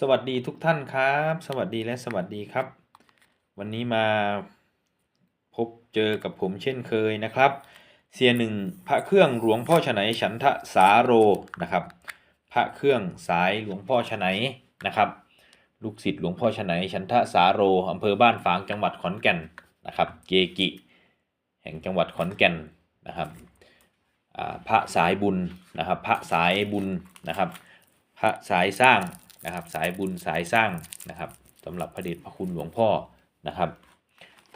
สวัสดีทุกท่านครับ สวัสดีและสวัสดีครับ วันนี้มาพบเจอกับผมเช่นเคยนะครับ เสียหนึ่งพระเครื่องหลวงพ่อฉไนฉันทะสาโรนะครับ พระเครื่องสายหลวงพ่อฉไนนะครับลูกศิษย์หลวงพ่อฉไนฉันทะสาโรอำเภอบ้านฝางจังหวัดขอนแก่นนะครับเกกิ แห่งจังหวัดขอนแก่นนะครับพระสายบุญนะครับ พระสายบุญนะครับ พระสายสร้าง นะครับ สายบุญสายสร้างนะครับสำหรับพระเดชพระคุณหลวงพ่อนะครับ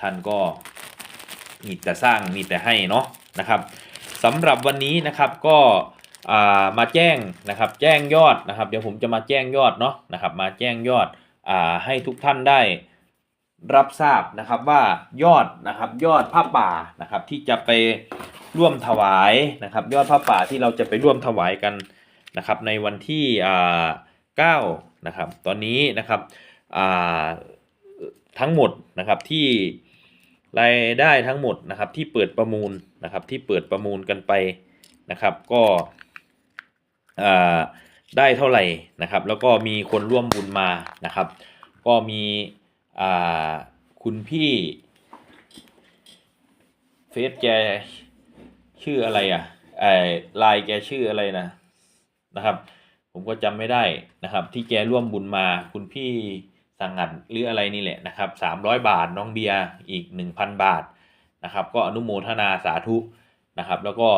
ท่านก็มีแต่สร้างมีแต่ให้เนาะนะครับสำหรับวันนี้นะครับก็ามาแจ้งนะครับแจ้งยอดนะครับ เดี๋ยวผมจะมาแจ้งยอดเนาะนะครับมาแจ้งยอดอให้ทุกท่านได้รับทราบนะครับว่ายอดนะครับยอดผ้าป่านะครับที่จะไปร่วมถวายนะครับ ยอดผ้าป่าที่เราจะไปร่วมถวายกันนะครับในวันที่อ่า 9นะครับตอนนี้นะครับทั้งหมดนะครับที่รายได้ทั้งหมดนะครับที่เปิดประมูลนะครับที่เปิดประมูลกันไปนะครับก็ได้เท่าไหร่นะครับแล้วก็มีคนร่วมบุญมานะครับ ก็มีคุณพี่เฟซแกชื่ออะไรอะไอไลน์แกชื่ออะไรนะนะครับ ผมก็จำไม่ได้นะครับ ที่แกร่วมบุญมาคุณพี่สังงัดหรืออะไรนี่แหละนะครับสามร้อยบาทน้องเบียร์อีกหนึ่งพันบาทนะครับ ก็อนุโมทนาสาธุนะครับ แล้วก็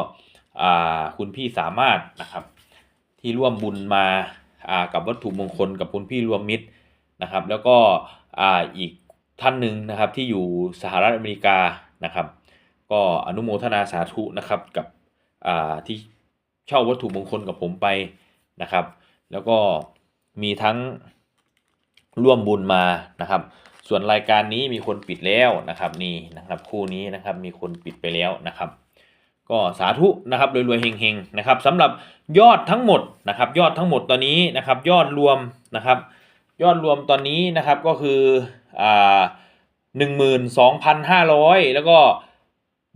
คุณพี่สามารถนะครับที่ร่วมบุญมากับวัตถุมงคลกับคุณพี่รวมมิตรนะครับ แล้วก็อีกท่านหนึ่งนะครับที่อยู่สหรัฐอเมริกานะครับ ก็อนุโมทนาสาธุนะครับกับที่เช่าวัตถุมงคลกับผมไป นะครับ แล้วก็มีทั้งร่วมบุญมานะครับ ส่วนรายการนี้มีคนปิดแล้วนะครับนี่นะครับคู่นี้นะครับมีคนปิดไปแล้วนะครับ ก็สาธุนะครับรวยๆเฮงๆนะครับสำหรับยอดทั้งหมดนะครับ ยอดทั้งหมดตอนนี้นะครับ ยอดรวมนะครับ ยอดรวมตอนนี้นะครับก็คืออ่าหนึ่งหมื่นสองพันห้าร้อยแล้วก็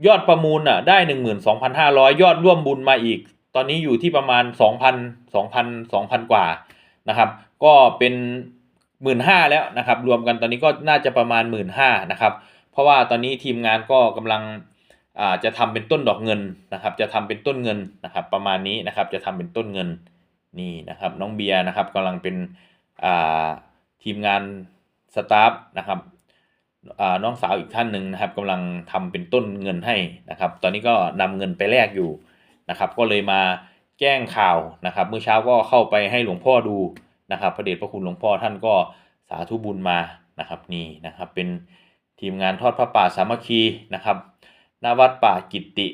ยอดประมูลอะได้หนึ่งหมื่นสองพันห้าร้อยยอดร่วมบุญมาอีก ตอนนี้อยู่ที่ประมาณสองพันสองพันสองพันกว่านะครับ ก็เป็นหมื่นห้าแล้วนะครับ รวมกันตอนนี้ก็น่าจะประมาณหมื่นห้านะครับ เพราะว่าตอนนี้ทีมงานก็กำลังจะทำเป็นต้นดอกเงินนะครับ จะทำเป็นต้นเงินนะครับ ประมาณนี้นะครับ จะทำเป็นต้นเงินนี่นะครับ น้องเบียร์นะครับกำลังเป็นทีมงานสตาฟนะครับน้องสาวอีกท่านหนึ่งนะครับกำลังทำเป็นต้นเงินให้นะครับ ตอนนี้ก็นำเงินไปแลกอยู่ นะครับ ก็เลยมาแจ้งข่าวนะครับเมื่อเช้าก็เข้าไปให้หลวงพ่อดูนะครับ พระเดชพระคุณหลวงพ่อท่านก็สาธุบุญมานะครับนี่นะครับเป็นทีมงานทอดพระป่าสามัคคีนะครับณวัดป่ากิตติ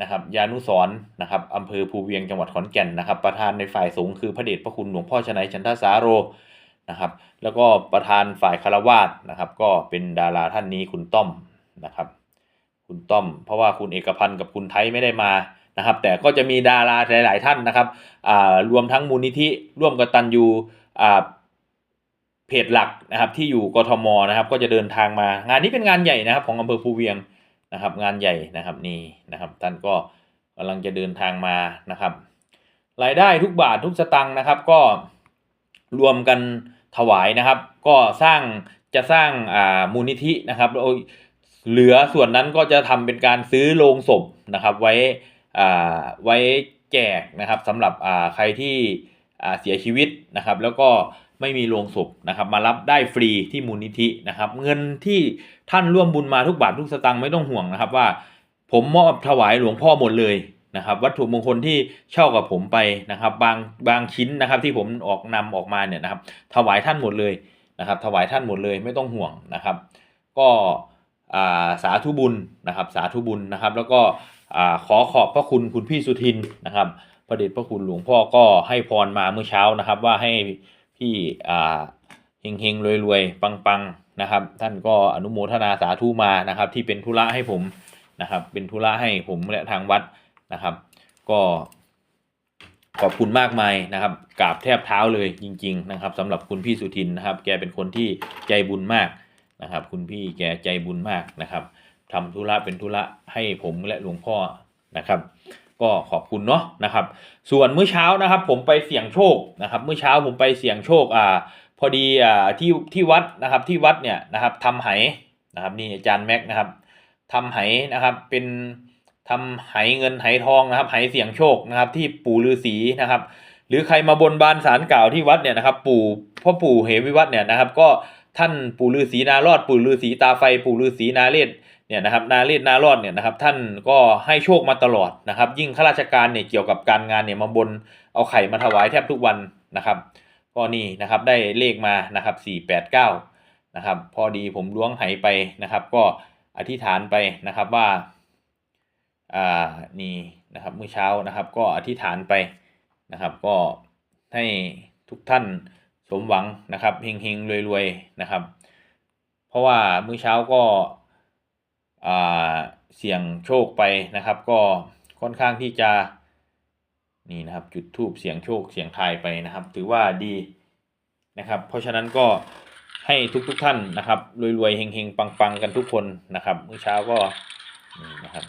นะครับยานุสร์นะครับอำเภอภูเวียงจังหวัดขอนแก่นนะครับ ประธานในฝ่ายสงฆ์คือพระเดชพระคุณหลวงพ่อชนัยชันทสาโรนะครับ แล้วก็ประธานฝ่ายคารวาสนะครับ ก็เป็นดาราท่านนี้คุณต้อมนะครับ คุณต้อม เพราะว่าคุณเอกพันธ์กับคุณไทยไม่ได้มา นะครับ แต่ก็จะมีดาราหลาย ๆ ท่านนะครับรวมทั้งมูลนิธิร่วมกตันยูเพจหลักนะครับที่อยู่กทมนะครับ ก็จะเดินทางมา งานนี้เป็นงานใหญ่นะครับ ของอำเภอภูเวียงนะครับ งานใหญ่นะครับนี่นะครับ ท่านก็กำลังจะเดินทางมานะครับ รายได้ทุกบาททุกสตังค์นะครับ ก็รวมกันถวายนะครับ ก็สร้างจะสร้างมูลนิธินะครับแล้วเหลือส่วนนั้นก็จะทำเป็นการซื้อโลงศพนะครับ ไว้ ไว้แจกนะครับสำหรับอ่าใครที่อ่าเสียชีวิตนะครับ แล้วก็ไม่มีโลงศพนะครับ มารับได้ฟรีที่มูลนิธินะครับ เงินที่ท่านร่วมบุญมาทุกบาททุกสตางค์ไม่ต้องห่วงนะครับว่า ผมมอบถวายหลวงพ่อหมดเลยนะครับ วัตถุมงคลที่เช่ากับผมไปนะครับ บางบางชิ้นนะครับที่ผมออกนำออกมาเนี่ยนะครับ ถวายท่านหมดเลยนะครับ ถวายท่านหมดเลยไม่ต้องห่วงนะครับ ก็ สาธุบุญนะครับสาธุบุญนะครับ แล้วก็ขอขอบพระคุณคุณพี่สุทินนะครับพระเดชพระคุณหลวงพ่อก็ให้พรมาเมื่อเช้านะครับ ว่าให้พี่เฮงเฮงรวยรวยๆปังปังๆนะครับ ท่านก็อนุโมทนาสาธุมานะครับ ที่เป็นธุระให้ผมนะครับ เป็นธุระให้ผมและทางวัดนะครับ ก็ขอบคุณมากมายนะครับกราบแทบเท้าเลยจริง ๆ นะครับสำหรับคุณพี่สุทินนะครับ แกเป็นคนที่ใจบุญมาก นะครับ คุณพี่แกใจบุญมากนะครับทำธุระเป็นธุระให้ผมและหลวงพ่อนะครับก็ขอบคุณเนาะนะครับ ส่วนเมื่อเช้านะครับ ผมไปเสี่ยงโชคนะครับ เมื่อเช้าผมไปเสี่ยงโชคอ่าพอดีอ่าที่ที่วัดนะครับที่วัดเนี่ยนะครับทำไหนะครับนี่อาจารย์แม็กนะครับทำไหนะครับเป็นทำไหเงินไหทองนะครับไหเสี่ยงโชคนะครับ ที่ปู่ฤาษีนะครับ หรือใครมาบนบานสารกล่าวที่วัดเนี่ยนะครับ ปู่พ่อปู่เหวิวัฒน์เนี่ยนะครับ ก็ท่านปู่ฤาษีนารอดปู่ฤาษีตาไฟปู่ฤาษีนาเรศเนี่ยนะครับนาเรศนารอดเนี่ยนะครับท่านก็ให้โชคมาตลอดนะครับ ยิ่งข้าราชการเนี่ยเกี่ยวกับการงานเนี่ยมาบนเอาไข่มาถวายแทบทุกวันนะครับก็นี่นะครับได้เลขมานะครับสี่แปดเก้านะครับพอดีผมล้วงไหไปนะครับ ก็อธิษฐานไปนะครับว่าอ่านี่นะครับเมื่อเช้านะครับ ก็อธิษฐานไปนะครับ ก็ให้ทุกท่าน สมหวังนะครับเฮงๆรวยๆนะครับ เพราะว่าเมื่อเช้าก็อ่าเสี่ยงโชคไปนะครับ ก็ค่อนข้างที่จะนี่นะครับจุดทูบเสียงโชคเสียงทายไปนะครับ ถือว่าดีนะครับ เพราะฉะนั้นก็ให้ทุกๆทท่านนะครับรวยๆเฮงๆปังๆกันทุกคนนะครับเมื่อเช้าก็นี่นะครับ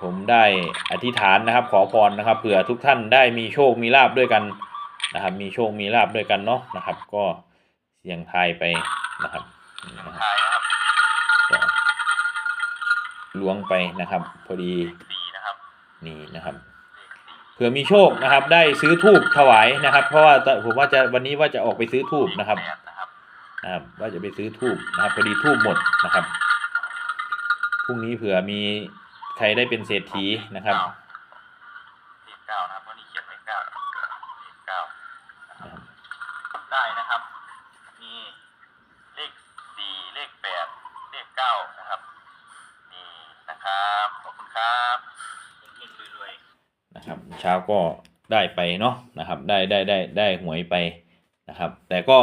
ผมได้อธิษฐานนะครับ ขอพรนะครับเผื่อทุกท่านได้มีโชคมีลาบด้วยกัน นะครับ มีโชคมีลาบด้วยกันเนาะนะครับ ก็เสียงทายไปนะครับนี่นะครับทายนะครับก็ล้วงไปนะครับ พอดีสี่นะครับนี่นะครับเลขสี่เผื่อมีโชคนะครับ ได้ซื้อทูบถวายนะครับ เพราะว่าผมว่าจะวันนี้ว่าจะออกไปซื้อทูบนะครับแปดนะครับนะครับ ว่าจะไปซื้อทูบนะครับ พอดีทูบหมดนะครับพรุ่งนี้เผื่อมีใครได้เป็นเศรษฐีนะครับ เลขเก้านะครับเพราะนี่เขียนไว้เก้าเลขเก้า นะครับ ได้นะครับ มีเลขสี่เลขแปดเลขเก้านะครับ นี่นะครับขอบ ครับเฮงๆรวยนะครับ เช้าก็ได้ไปเนาะนะครับ ได้ได้ได้ได้หวยไปนะครับ แต่ก็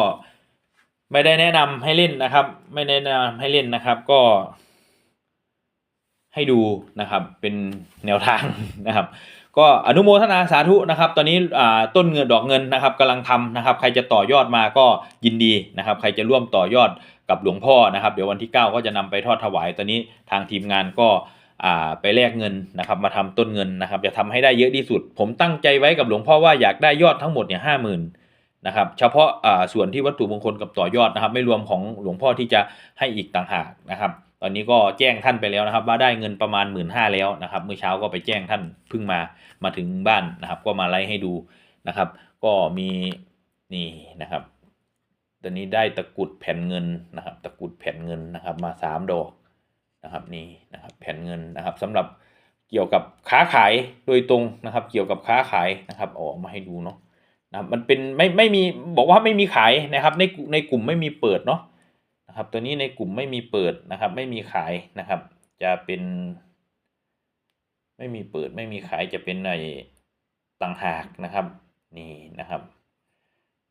ไม่ได้แนะนำให้เล่นนะครับ ไม่แนะนำให้เล่นนะครับ ก็ ให้ดูนะครับ เป็นแนวทางนะครับ ก็อนุโมทนาสาธุนะครับ ตอนนี้ต้นเงินดอกเงินนะครับกำลังทำนะครับ ใครจะต่อยอดมาก็ยินดีนะครับ ใครจะร่วมต่อยอดกับหลวงพ่อนะครับ เดี๋ยววันที่ 9 ก็จะนำไปทอดถวาย ตอนนี้ทางทีมงานก็ ไปแลกเงินนะครับมาทำต้นเงินนะครับ จะทำให้ได้เยอะที่สุด ผมตั้งใจไว้กับหลวงพ่อว่าอยากได้ยอดทั้งหมดเนี่ยห้าหมื่นนะครับเฉพาะส่วนที่วัตถุมงคลกับต่อยอดนะครับ ไม่รวมของหลวงพ่อที่จะให้อีกต่างหากนะครับ ตอนนี้ก็แจ้งท่านไปแล้วนะครับ ว่าได้เงินประมาณหมื่นห้าแล้วนะครับเมื่อเช้าก็ไปแจ้งท่านเพิ่งมามาถึงบ้านนะครับ ก็มาไลฟ์ให้ดูนะครับ ก็มีนี่นะครับ ตอนนี้ได้ตะกรุดแผ่นเงินนะครับ ตะกรุดแผ่นเงินนะครับ มาสามดอกนะครับนี่นะครับ ผ่นเงินนะครับสำหรับเกี่ยวกับค้าขายโดยตรงนะครับ เกี่ยวกับค้าขายนะครับออกมาให้ดูเนาะนะมันเป็นไม่ไม่มีบอกว่าไม่มีขายนะครับ ในในกลุ่มไม่มีเปิดเนาะนะครับ ตัวนี้ในกลุ่มไม่มีเปิดนะครับ ไม่มีขายนะครับ จะเป็น ไม่มีเปิดไม่มีขายจะเป็นในต่างหากนะครับ นี่นะครับ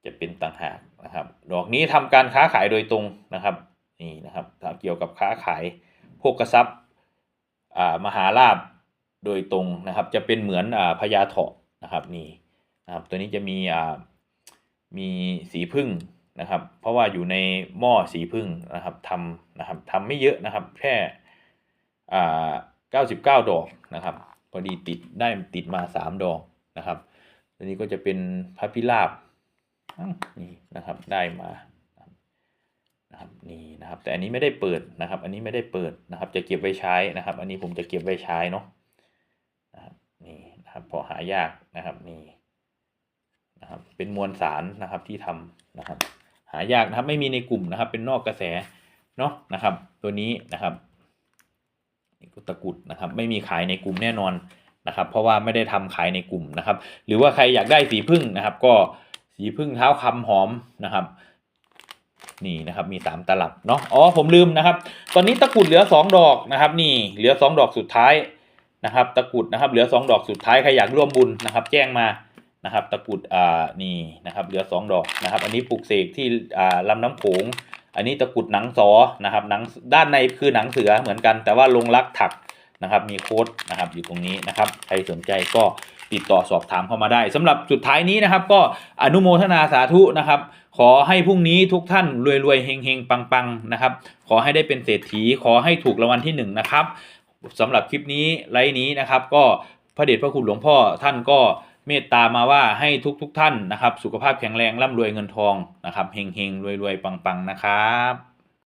จะเป็นต่างหากนะครับ ดอกนี้ทำการค้าขายโดยตรงนะครับนี่นะครับเกี่ยวกับค้าขายโภคทรัพย์ มหาลาบโดยตรงนะครับ จะเป็นเหมือนอ่าพญาเถาะนะครับนี่นะครับตัวนี้จะมีอ่ามีสีพึ่งนะครับ เพราะว่าอยู่ในหม้อสีพึ่งนะครับทำนะครับทำไม่เยอะนะครับแค่อ่าเก้าสิบเก้าดอกนะครับพอดีติดได้ติดมาสามดอกนะครับตัวนี้ก็จะเป็นพระพิราบนี่นะครับได้มา นะครับนี่นะครับ แต่อันนี้ไม่ได้เปิดนะครับ อันนี้ไม่ได้เปิดนะครับ จะเก็บไว้ใช้นะครับ อันนี้ผมจะเก็บไว้ใช้เนาะนะครับนี่นะครับพอหายากนะครับนี่นะครับ เป็นมวลสารนะครับที่ทำนะครับ หายากนะครับไม่มีในกลุ่มนะครับ เป็นนอกกระแสเนาะนะครับ ตัวนี้นะครับนี่ก็ตะกุดนะครับ ไม่มีขายในกลุ่มแน่นอนนะครับ เพราะว่าไม่ได้ทำขายในกลุ่มนะครับ หรือว่าใครอยากได้สีพึ่งนะครับ ก็สีพึ่งเท้าคำหอมนะครับ นี่นะครับมีสามตลับเนาะอ๋อผมลืมนะครับ ตอนนี้ตะกุดเหลือสองดอกนะครับ นี่เหลือสองดอกสุดท้ายนะครับ ตะกุดนะครับ เหลือสองดอกสุดท้ายใครอยากร่วมบุญนะครับ แจ้งมานะครับ ตะกุดอ่านี่นะครับ เหลือสองดอกนะครับ อันนี้ปลูกเสกที่อ่าลำน้ำโขงอันนี้ตะกุดหนังสอนะครับหนังด้านในคือหนังเสือเหมือนกัน แต่ว่าลงรักถักนะครับ มีโค้ดนะครับอยู่ตรงนี้นะครับ ใครสนใจก็ ติดต่อสอบถามเข้ามาได้สำหรับสุดท้ายนี้นะครับ ก็อนุโมทนาสาธุนะครับ ขอให้พรุ่งนี้ทุกท่านรวยๆเฮงๆปังๆนะครับ ขอให้ได้เป็นเศรษฐี ขอให้ถูกรางวัลที่หนึ่งนะครับสำหรับคลิปนี้ไลฟ์นี้นะครับ ก็พระเดชพระคุณหลวงพ่อท่านก็เมตตามาว่าให้ทุกทุกๆท่านนะครับ สุขภาพแข็งแรงร่ำรวยเงินทองนะครับเฮงเฮงรวยรวยปังปังๆนะครับ